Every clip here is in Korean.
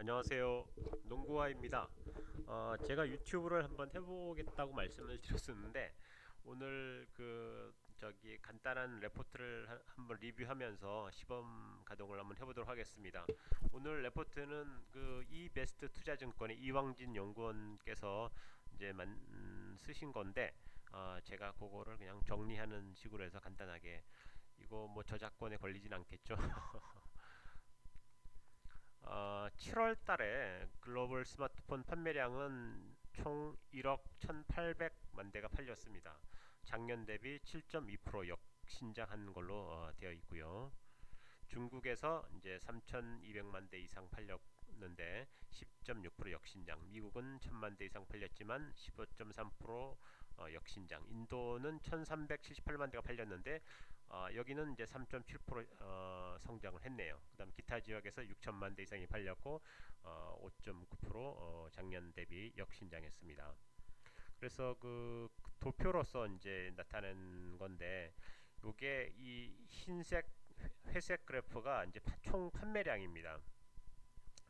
안녕하세요. 농구화입니다. 어, 제가 유튜브를 한번 해보겠다고 말씀을 드렸었는데 오늘 그 저기 간단한 레포트를 하- 한번 리뷰하면서 시범 가동을 한번 해보도록 하겠습니다. 오늘 레포트는 그 이베스트 투자증권의 이왕진 연구원께서 이제 만, 음, 쓰신 건데 어, 제가 그거를 그냥 정리하는 식으로 해서 간단하게 이거 뭐 저작권에 걸리진 않겠죠 어, 7월 달에 글로벌 스마트폰 판매량은 총 1억 1,800만 대가 팔렸습니다. 작년 대비 7.2% 역신장한 걸로 어, 되어 있고요. 중국에서 이제 3,200만 대 이상 팔렸는데 10.6% 역신장. 미국은 1,000만 대 이상 팔렸지만 15.3% 어, 역신장. 인도는 1,378만 대가 팔렸는데 어, 여기는 이제 3.7% 어, 성장을 했네요. 그다음 기타 지역에서 6천만 대 이상이 팔렸고 어, 5.9% 어, 작년 대비 역신장했습니다. 그래서 그 도표로서 이제 나타낸 건데 요게 이 흰색 회색 그래프가 이제 파- 총 판매량입니다.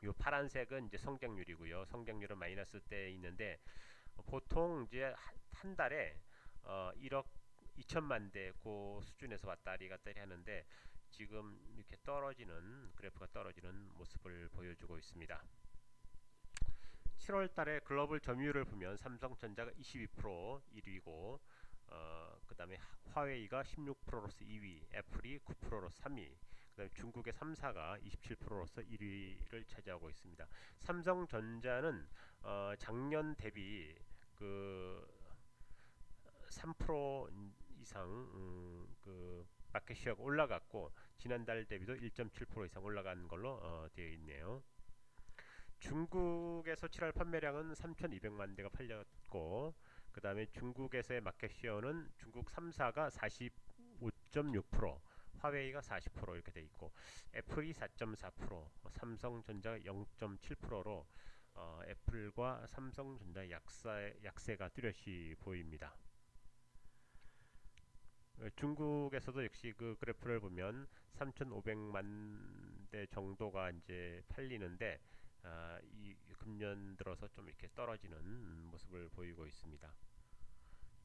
요 파란색은 이제 성장률이고요. 성장률은 마이너스 때 있는데 어, 보통 이제 한, 한 달에 어, 1억 2천만 대 그 수준에서 왔다리 갔다리 하는데 지금 이렇게 떨어지는 그래프가 떨어지는 모습을 보여주고 있습니다. 7월 달에 글로벌 점유율을 보면 삼성전자가 22% 1위고 어, 그 다음에 화웨이가 16%로서 2위, 애플이 9%로서 3위, 그 다음에 중국의 3사가 27%로서 1위를 차지하고 있습니다. 삼성전자는 어, 작년 대비 그 3% 이상 음, 그 마켓시어가 올라갔고 지난달 대비도 1.7% 이상 올라간 걸로 어, 되어 있네요. 중국에서 7월 판매량은 3,200만 대가 팔렸고 그 다음에 중국에서의 마켓 시어는 중국 3사가 45.6% 화웨이가 40% 이렇게 돼 있고 애플이 4.4% 삼성전자가 0.7%로 어, 애플과 삼성전자 약세, 약세가 뚜렷이 보입니다. 어, 중국에서도 역시 그 그래프를 보면 3,500만 대 정도가 이제 팔리는데 아, 이 금년 들어서 좀 이렇게 떨어지는 모습을 보이고 있습니다.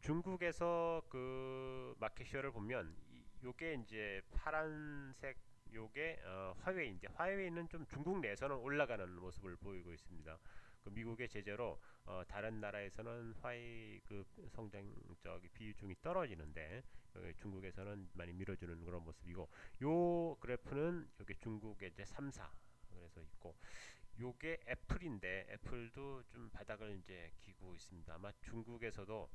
중국에서 그 마켓시어를 보면 이, 요게 이제 파란색 요게 어, 화웨이인데 화웨이는 좀 중국 내에서는 올라가는 모습을 보이고 있습니다. 그 미국의 제재로 어, 다른 나라에서는 화웨이 그 성장 저기 비중이 떨어지는데 어, 중국에서는 많이 밀어주는 그런 모습이고 요 그래프는 여기 중국의 이제 3사 그래서 있고 요게 애플인데 애플도 좀 바닥을 이제 기고 있습니다. 아마 중국에서도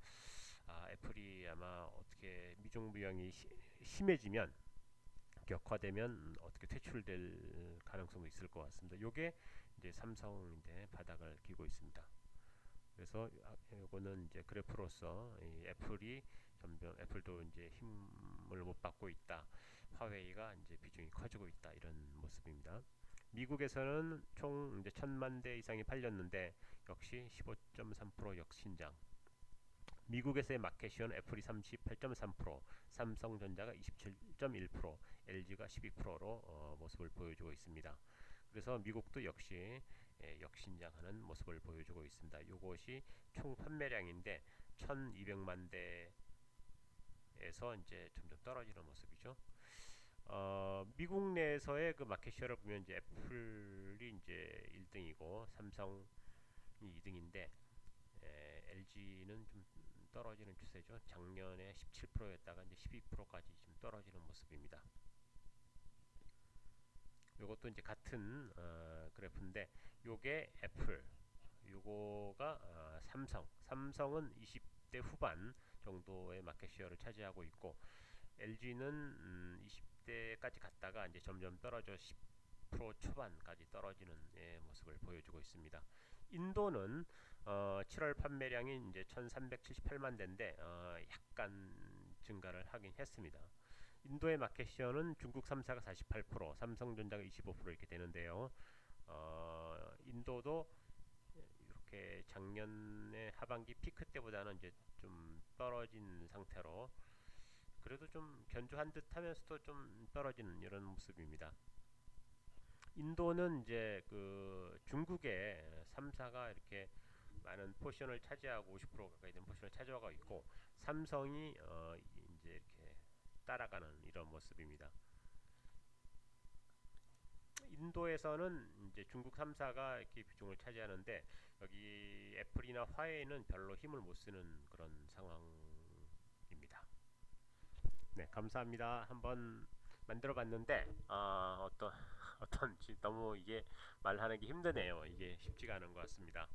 아, 애플이 아마 어떻게 미중 시- 심해지면 격화되면 음, 어떻게 퇴출될 가능성도 있을 것 같습니다. 요게 이제 삼성인데 바닥을 기고 있습니다. 그래서 아, 요거는 이제 그래프로서 이 애플이 점점 애플도 이제 힘을 못 받고 있다. 화웨이가 이제 비중이 커지고 있다. 이런 모습입니다. 미국에서는 총 이제 천만 대 이상이 팔렸는데 역시 15.3% 역신장. 미국에서의 마켓시어는 애플이 38.3%, 삼성전자가 27.1%, LG가 12%로 어, 모습을 보여주고 있습니다. 그래서 미국도 역시 예, 역신장하는 모습을 보여주고 있습니다. 이것이 총 판매량인데 1,200만 대에서 이제 점점 떨어지는 모습이죠. 어, 미국 내에서의 그 마켓시어를 보면 이제 애플이 이제 1등이고 삼성이 2등인데 에, LG는 좀 떨어지는 추세죠. 작년에 17%였다가 이제 12%까지 좀 떨어지는 모습입니다. 요것도 이제 같은 어, 그래프인데 요게 애플 요거가 어, 삼성 삼성은 20대 후반 정도의 마켓시어를 차지하고 있고 LG는 음, 20대까지 갔다가 이제 점점 떨어져 10% 초반까지 떨어지는 예, 모습을 보여주고 있습니다. 인도는 어, 7월 판매량이 이제 1,378만 대인데 어, 약간 증가를 하긴 했습니다. 인도의 마켓시어는 중국 3사가 48%, 삼성전자가 25% 이렇게 되는데요. 어, 인도도 이렇게 작년에 하반기 피크 때보다는 이제 좀 떨어진 상태로 그래도 좀 견조한 듯 하면서도 좀 떨어지는 이런 모습입니다. 인도는 이제 그 중국의 3사가 이렇게 많은 포션을 차지하고 50% 가까이 되는 포션을 차지하고 있고 삼성이 어 이제 이렇게 따라가는 이런 모습입니다. 인도에서는 이제 중국 3사가 이렇게 비중을 차지하는데 여기 애플이나 화웨이는 별로 힘을 못 쓰는 그런 상황입니다. 네, 감사합니다. 한번 만들어 봤는데 아, 어떤 어떤 너무 이게 말하는 게 힘드네요. 이게 쉽지가 않은 것 같습니다.